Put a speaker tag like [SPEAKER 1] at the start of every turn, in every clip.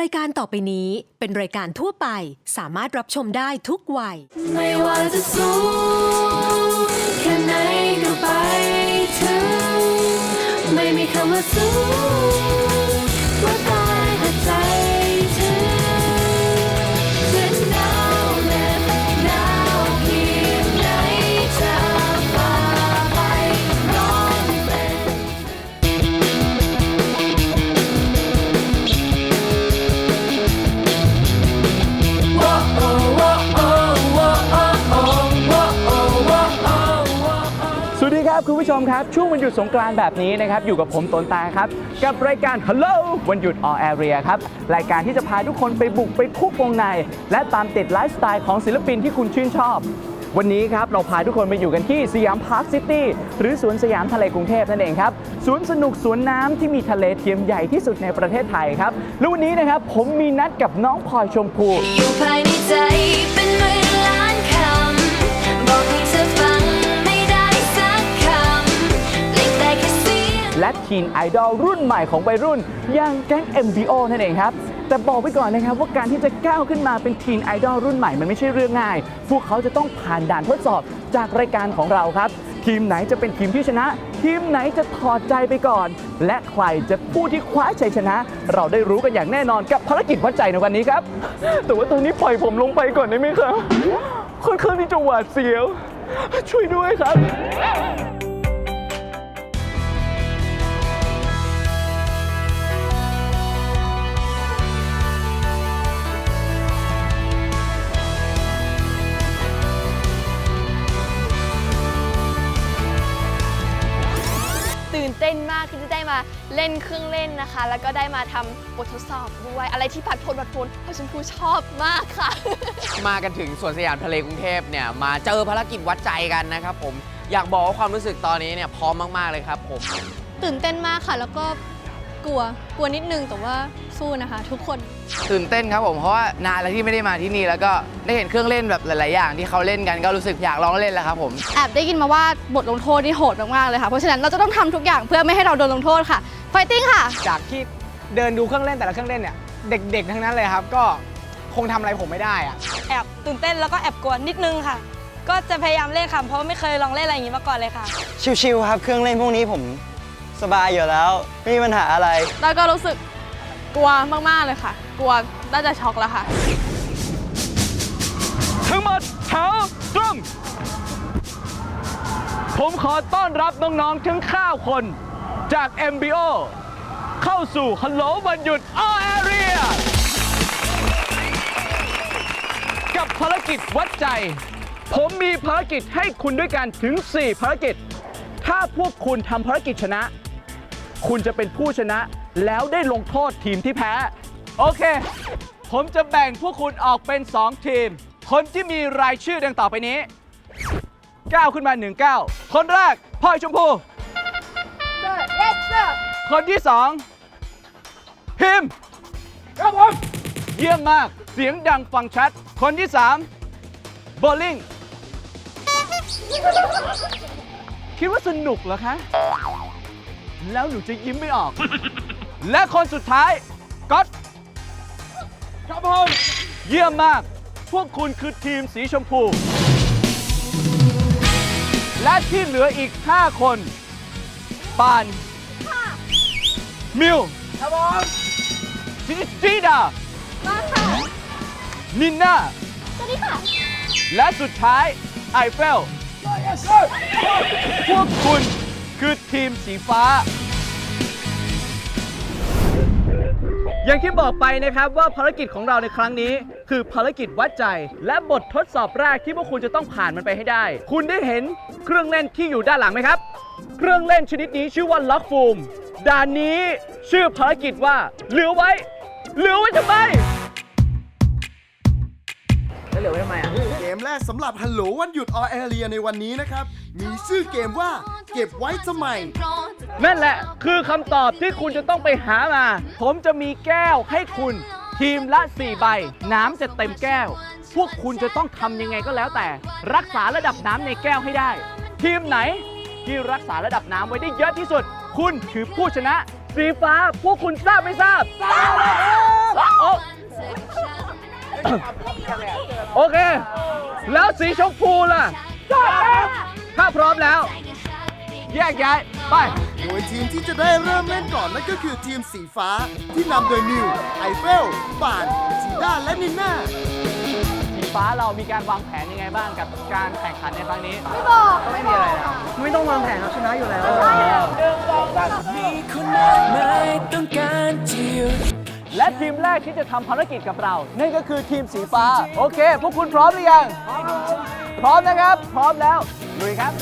[SPEAKER 1] รายการต่อไปนี้เป็นรายการทั่วไปสามารถรับชมได้ทุกวัย
[SPEAKER 2] ไม่ว่าจะสูงแค่ไหนก็ไปถึง ไม่มีคำว่าสูง
[SPEAKER 3] ครับ ช่วงวันหยุดสงกรานต์แบบนี้นะครับ อยู่กับผมตนตาครับ กับรายการ Hello วันหยุด All Area ครับ รายการที่จะพาทุกคนไปบุกไปคุกวงใน และตามติดไลฟ์สไตล์ของศิลปินที่คุณชื่นชอบ วันนี้ครับ เราพาทุกคนไปอยู่กันที่สยามพาร์คซิตี้หรือสวนสยามทะเลกรุงเทพนั่นเองครับสวนสนุกสวนน้ำที่มีทะเลเทียมใหญ่ที่สุดในประเทศไทยครับแล้ววันนี้นะครับผมมีนัดกับน้องพลอยชมพู
[SPEAKER 2] อยู่ภายในใจเป็นหมื่นล้าน และ
[SPEAKER 3] ทีนไอดอลรุ่นใหม่ของวัยรุ่น อย่างแก๊ง MBO นั่นเองครับ แต่บอกไปก่อนนะครับว่าการที่จะก้าวขึ้นมาเป็นทีนไอดอลรุ่นใหม่มันไม่ใช่เรื่องง่าย พวกเขาจะต้องผ่านด่านทดสอบจากรายการของเราครับ ทีมไหนจะเป็นทีมที่ชนะ ทีมไหนจะถอดใจไปก่อน และใครจะผู้ที่คว้าชัยชนะ เราได้รู้กันอย่างแน่นอนกับภารกิจวัดใจในวันนี้ครับ แต่ว่าตอนนี้ปล่อยผมลงไปก่อนได้ไหมครับค่อนข้างที่จะหวาดเสียว ช่วยด้วยครับ
[SPEAKER 4] เล่นเครื่องเล่นนะคะ แล้วก็ได้มาทำบททดสอบด้วย อะไรที่ผัดพลผัดพลเพราะชมพูชอบมากค่ะ
[SPEAKER 5] มากันถึงสวนสยามทะเลกรุงเทพเนี่ยมาเจอภารกิจวัดใจกันนะครับผมอยากบอกว่าความรู้สึกตอนนี้เนี่ยพร้อมมากๆเลยครับผม
[SPEAKER 6] ตื่นเต้นมากค่ะ แล้วก็กลัวกลัวนิดนึงแต่ว่าสู้นะคะ ทุกคน
[SPEAKER 5] ตื่นเต้นครับผมเพราะว่านานแล้วที่ไม่ได้มาที่นี่แล้วก็ได้เห็นเครื่องเล่นแบบหลาย ๆ อย่างที่เขาเล่นกันก็รู้สึกอยากลองเล่นแล้วครับผม
[SPEAKER 6] แอบได้ยินมาว่าบทลงโทษนี่โหดมากๆเลยค่ะ เพราะฉะนั้นเราจะต้องทำทุกอย่างเพื่อไม่ให้เราโดนลงโทษค่ะไฟติ้งค่ะ
[SPEAKER 7] จากที่เดินดูเครื่องเล่นแต่ละเครื่องเล่นเนี่ย เด็กๆ ทั้งนั้นเลยครับ ก็คงทำอะไรผมไม่ได้อะ
[SPEAKER 8] แอบตื่นเต้นแล้วก็แอบกลัวนิดนึงค่ะ ก็จะพยายามเล่นค่ะเพราะว่าไม่เคยลองเล่นอะไรอย่างนี้มาก่อนเลยค่ะ
[SPEAKER 9] ชิวๆครับ เครื่องเล่นพวกนี้ผมสบายอยู่แล้ว ไม่มีปัญหาอะไร
[SPEAKER 6] แล้วก็รู้สึกกลัวมาก ๆ เลยค่ะ กลัวน่าจะช็อกแล้วค่ะ
[SPEAKER 3] ทั้งหมดแถวตรงผมขอต้อนรับน้องๆทั้ง 9 คน จาก MBO เข้าสู่ฮัลโหลวันหยุด All Area กับภารกิจวัดใจ ผมมีภารกิจให้คุณด้วยกันถึง 4 ภารกิจ ถ้าพวกคุณทำภารกิจชนะ คุณจะเป็นผู้ชนะแล้วได้ลงโทษทีมที่แพ้ โอเค ผมจะแบ่งพวกคุณออกเป็น 2 ทีม คนที่มีรายชื่อดังต่อไปนี้ก้าวขึ้นมา1ก้าคนแรกพลอยชมพู คนที่2พิมพ์ครับผม เยี่ยมมาก เสียงดังฟังชัด คนที่3โบลิ่ง คิดว่าสนุกเหรอคะ แล้วหนูจะยิ้มไม่ออก และคนสุดท้ายก๊อตครับผม เยี่ยมมาก พวกคุณคือทีมสีชมพู และที่เหลืออีก 5 คน ปาน มิวครับผมจีจีดา มาค่ะ นินนาสวัสดีค่ะ และสุดท้ายไอเฟล พวกคุณคือทีมสีฟ้า อย่างที่บอกไปนะครับว่าภารกิจของเราในครั้งนี้ คือภารกิจวัดใจ และบททดสอบแรกที่พวกคุณจะต้องผ่านมันไปให้ได้ คุณได้เห็นเครื่องเล่นที่อยู่ด้านหลังไหมครับ เครื่องเล่นชนิดนี้ชื่อว่าล็อกฟูมด่านนี้ชื่อภารกิจว่า เหลือไว้ เหลือไว้ทำไม
[SPEAKER 10] เกมแรกสำหรับฮัลโหลวันหยุดออแอเรียในวันนี้นะครับ มีชื่อเกมว่าเก็บไว้ทำไม
[SPEAKER 3] นั่นแหละ คือคำตอบที่คุณจะต้องไปหามา ผมจะมีแก้วให้คุณ ทีมละ 4 ใบ น้ำจะเต็มแก้ว พวกคุณจะต้องทำยังไงก็แล้วแต่ รักษาระดับน้ำในแก้วให้ได้ ทีมไหน ที่รักษาระดับน้ำไว้ได้เยอะที่สุด คุณคือผู้ชนะ สีฟ้า พวกคุณทราบไม่ทราบทราบโอ้โอเค แล้วสีชมพูล่ะทราบถ้าพร้อมแล้ว แยกย้าย ไป
[SPEAKER 10] โดยทีมที่จะได้เริ่มเล่นก่อนนั่นก็คือทีมสีฟ้า ที่นำโดยมิว ไอเฟลปานจีด้าและนินนา
[SPEAKER 3] สีฟ้าเรามีการวางแผน ไงบ้างกับการแข่งขันในครั้งนี้ ไม่บอก ไม่มีอะไรนะ
[SPEAKER 9] ไม่ต้องวางแผนครับชนะอยู่แล้ว
[SPEAKER 3] และทีมแรกที่จะทำภารกิจกับเรา นั่นก็คือทีมสีฟ้า โอเค พวกคุณพร้อมหรือยัง พร้อมนะครับ พร้อมแล้วลุยครับ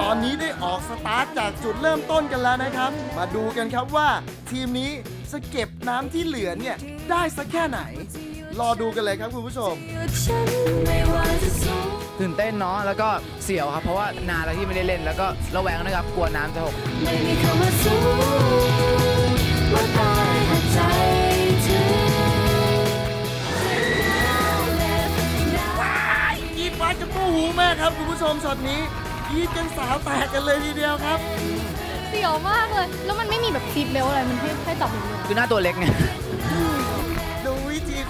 [SPEAKER 10] ตอนนี้ได้ออกสตาร์ทจากจุดเริ่มต้นกันแล้วนะครับ มาดูกันครับว่า ทีมนี้จะเก็บน้ำที่เหลือเนี่ยได้สักแค่ไหน รอดูกันเลยครับคุณผู้ชม
[SPEAKER 5] ตื่นเต้นเนาะแล้วก็เสียวครับ เพราะว่านานแล้วที่ไม่ได้เล่นแล้วก็ระแวงนะครับกลัวน้ำจะหก
[SPEAKER 2] ไม่มีคำว่าสู้ว่าตายหากใจถึง
[SPEAKER 10] กรีดฟ้าจะตู้หูมากครับคุณผู้ชมช็อตนี้กรีดกันสาวแตกกันเลยทีเดียวครับ
[SPEAKER 6] เสียวมากเลย แล้วมันไม่มีแบบซีดเบลอะไร มันให้ให้จับอย่างเดียว
[SPEAKER 5] คือหน้าตัวเล็กไง
[SPEAKER 10] ดูวิธี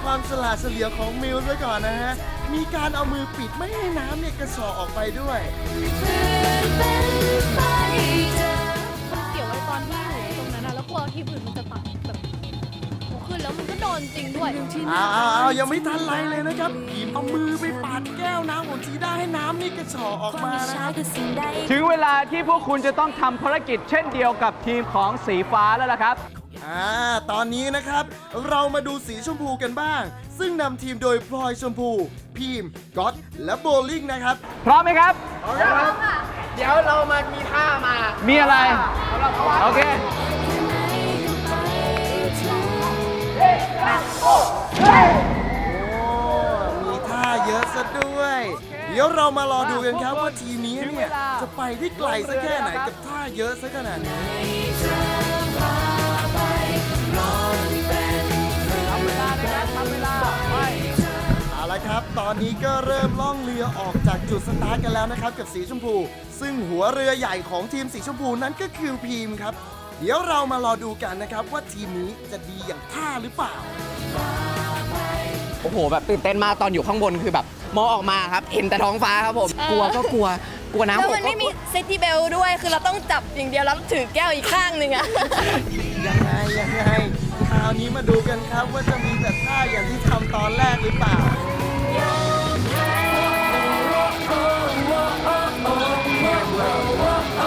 [SPEAKER 10] ความฉลาดเฉลียวของมิวซะก่อนนะฮะ มีการเอามือปิดไม่ให้น้ำเนี่ยกระชอกออกไปด้วย
[SPEAKER 6] มันเสียวไว้ตอนที่อยู่ตรงนั้นนะแล้วกลัวทีมอื่นมันจะตัดแบบโหขึ้นแล้วมันก็โดนจริงด้วย
[SPEAKER 10] เอาเอาเอายังไม่ทันไรเลยนะครับพีมเอามือไปปาดแก้วน้ำของจีด้าให้น้ำนี่กระชอกออกมานะครับ
[SPEAKER 3] ถึงเวลาที่พวกคุณจะต้องทำภารกิจเช่นเดียวกับทีมของสีฟ้าแล้วล่ะครับ
[SPEAKER 10] อ่าตอนนี้นะครับ เรามาดูสีชมพูกันบ้าง ซึ่งนำทีมโดยพลอยชมพู พีมก๊อตและโบลิ่งนะครับ
[SPEAKER 3] พร้อมไหมครับ
[SPEAKER 5] เดี๋ยวเรามามีท่ามา
[SPEAKER 3] มีอะไร โอเค
[SPEAKER 10] โอ้มีท่าเยอะซะด้วย เดี๋ยวเรามารอดูกันครับว่าทีมนี้เนี่ย จะไปได้ไกลสักแค่ไหนกับท่าเยอะสักขนาดนี้ เอาละครับ ตอนนี้ก็เริ่มล่องเรือออกจากจุดสตาร์ทกันแล้วนะครับ กับสีชมพู ซึ่งหัวเรือใหญ่ของทีมสีชมพูนั้นก็คือพีมครับ เดี๋ยวเรามารอดูกันนะครับ ว่าทีมนี้จะดีอย่างท่าหรือเปล่า
[SPEAKER 5] โอ้โหแบบตื่นเต้นมากตอนอยู่ข้างบนคือแบบ มองออกมาครับ เห็นแต่ท้องฟ้าครับผม กลัวก็กลัว กลัวน้ำ
[SPEAKER 4] แล้ว
[SPEAKER 5] หก
[SPEAKER 4] มันไม่มีเซฟตี้เบลด้วย คือเราต้องจับอย่างเดียวแล้วถือแก้วอีกข้างหนึ่งอะ
[SPEAKER 10] ยังไงยังไงคราวนี้มาดูกันครับว่าจะมีแต่ท่าอย่างที่ทำตอนแรกหรือเปล่าเอ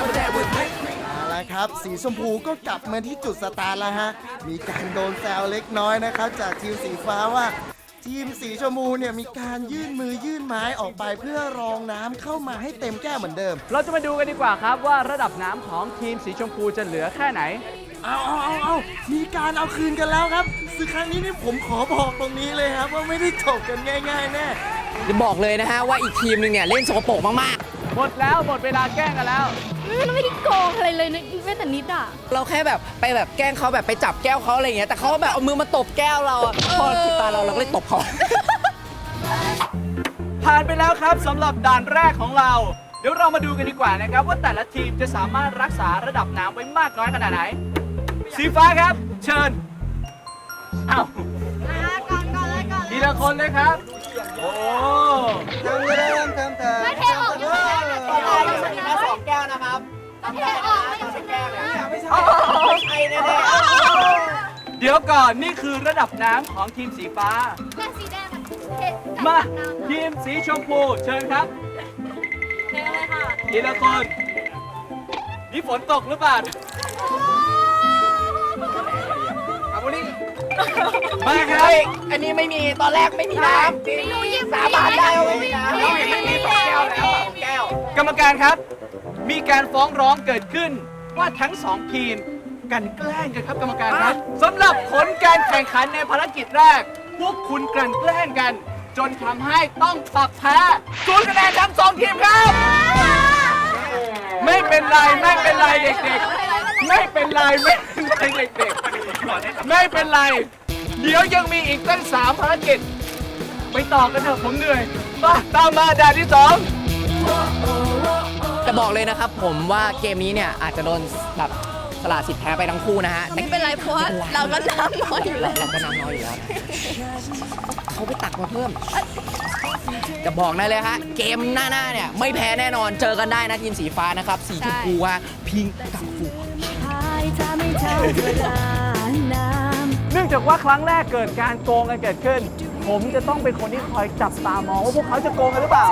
[SPEAKER 10] าละ ครับ สีชมพูก็กลับมาที่จุดสตาร์ทแล้วฮะ มีการโดนแซวเล็กน้อยนะครับ จากทีมสีฟ้าว่า ทีมสีชมพูเนี่ยมีการยื่นมือยื่นไม้ออกไปเพื่อรองน้ำเข้ามาให้เต็มแก้วเหมือนเดิม
[SPEAKER 3] เราจะมาดูกันดีกว่าครับว่าระดับน้ำของทีมสีชมพูจะเหลือแค่ไหน
[SPEAKER 10] เอาเอาเอาเอามีการเอาคืนกันแล้วครับซึ่งครั้งนี้นี่ผมขอบอกตรงนี้เลยครับ ว่าไม่ได้จบกันง่าย ๆ แน่
[SPEAKER 5] จะบอกเลยนะฮะว่าอีกทีมหนึงเนี่ยเล่นสกปรกมาก
[SPEAKER 3] หมดแล้วหมดเวลาแกล้งกันแล้ว
[SPEAKER 6] มัน ไม่ได้โกงอะไรเลยนะแม้แต่นิดอะ
[SPEAKER 5] ๆเราแค่แบบไปแบบแกล้งเขาแบบไปจับแก้วเขาอะไรอย่างเงี้ยแต่เขาแบบเอามือมาตบแก้วเราอะพอถึงตาเราเราก็เลยตบเขา
[SPEAKER 3] ผ่านไปแล้วครับสำหรับด่านแรกของเรา เดี๋ยวเรามาดูกันดีกว่านะครับ ว่าแต่ละทีมจะสามารถรักษาระดับน้ำไว้มากน้อยขนาดไหน สีฟ้าครับ เชิญอ้าวทีละคนเลยครับ โอ้
[SPEAKER 9] เติมเติมเติมเติม
[SPEAKER 6] ไม่เทอ
[SPEAKER 5] ครับ
[SPEAKER 6] ต้องเทออกไม่ต้องชนะ
[SPEAKER 5] ไม่ใช่ไม่ใช่แน่ๆ
[SPEAKER 3] เดี๋ยวก่อนนี่คือระดับน้ำของทีมสีฟ้า
[SPEAKER 6] แค่สีแดงมันเท
[SPEAKER 3] มาทีมสีชมพูเชิญครับ
[SPEAKER 6] เทเลยค่ะ
[SPEAKER 3] ทีละคนนี่ฝนตกหรือเปล่า
[SPEAKER 5] อาบุรี
[SPEAKER 3] มาครั
[SPEAKER 5] เฮ้
[SPEAKER 3] บ
[SPEAKER 5] ยอันนี้ไม่มีตอนแรกไม่มีน้ำจริงสาบานได้ว่าไม่มีน้ำเราเห็นไม่มีสองแก้วแล้วสองแก้ว
[SPEAKER 3] กรรมการครับ มีการฟ้องร้องเกิดขึ้น ว่าทั้งสองทีมกลันแกล้งกันครับกรรมการครับสำหรับผลการแข่งขันในภารกิจแรก พวกคุณกลันแกล้งกัน จนทำให้ต้องปรับแพ้ศูนย์คะแนนทั้งสองทีมครับ ไม่เป็นไรไม่เป็นไรเด็กๆ ไม่เป็นไรไม่เป็นไรเด็กๆไม่เป็นไร เดี๋ยวยังมีอีกตั้งสามภารกิจ ไปต่อกันเถอะผมเหนื่อยมาตามมาด่านที่สอง
[SPEAKER 5] จะบอกเลยนะครับผมว่าเกมนี้เนี่ยอาจจะโดนแบบสละสิทธิ์แพ้ไปทั้งคู่นะฮะ
[SPEAKER 4] ไม่เป็นไรเพราะว่าเราก็น้ำน้อยอยู่แล้ว
[SPEAKER 5] เราก็น้ำน้อยอยู่แล้วเขาไปตักมาเพิ่ม จะบอกได้เลยฮะเกมหน้าๆเนี่ยไม่แพ้แน่นอนเจอกันได้นะทีมสีฟ้านะครับสีชมพูฮะพิงค์กับฟู
[SPEAKER 3] เนื่องจากว่าครั้งแรกเกิดการโกงกันเกิดขึ้น ผมจะต้องเป็นคนที่คอยจับตามองว่าพวกเขาจะโกงกันหรือเปล่า